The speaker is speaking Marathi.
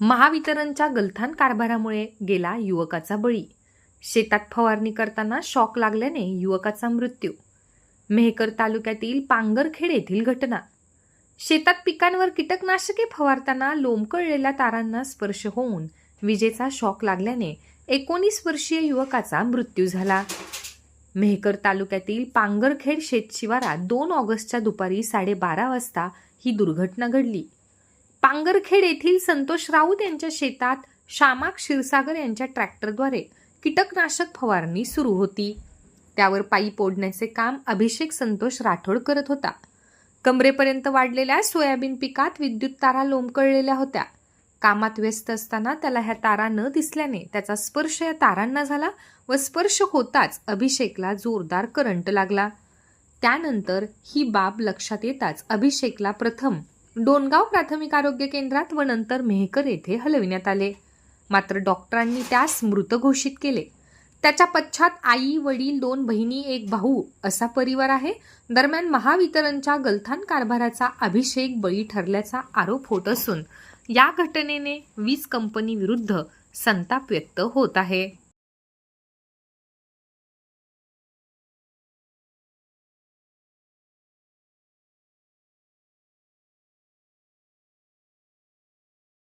महावितरणच्या गलथान कारभारामुळे गेला युवकाचा बळी. शेतात फवारणी करताना शॉक लागल्याने युवकाचा मृत्यू. मेहकर तालुक्यातील पांगरखेड येथील घटना. शेतात पिकांवर कीटकनाशके फवारताना लोंबकळलेल्या तारांना स्पर्श होऊन विजेचा शॉक लागल्याने एकोणीस वर्षीय युवकाचा मृत्यू झाला. मेहकर तालुक्यातील पांगरखेड शेतशिवारात दोन ऑगस्टच्या दुपारी साडेबारा वाजता ही दुर्घटना घडली. पांगरखेड येथील संतोष राऊत यांच्या शेतात श्यामा क्षीरसागर यांच्या ट्रॅक्टरद्वारे कीटकनाशक फवारणी सुरू होती. त्यावर पायी पोडण्याचे काम अभिषेक संतोष राठोड करत होता. कमरेपर्यंत वाढलेल्या सोयाबीन पिकात विद्युत तारा लोंबकळलेल्या होत्या. कामात व्यस्त असताना त्याला ह्या तारा न दिसल्याने त्याचा स्पर्श या तारांना झाला व स्पर्श होताच अभिषेकला जोरदार करंट लागला. त्यानंतर ही बाब लक्षात येताच अभिषेकला प्रथम डोणगाव प्राथमिक आरोग्य केंद्रात व नंतर मेहकर येथे हलविण्यात आले. मात्र डॉक्टरांनी त्यास मृत घोषित केले. त्याच्या पश्चात आई वडील दोन बहिणी एक भाऊ असा परिवार आहे. दरम्यान महावितरणच्या गलथान कारभाराचा अभिषेक बळी ठरल्याचा आरोप होत असून या घटनेने वीज कंपनी विरुद्ध संताप व्यक्त होत आहे.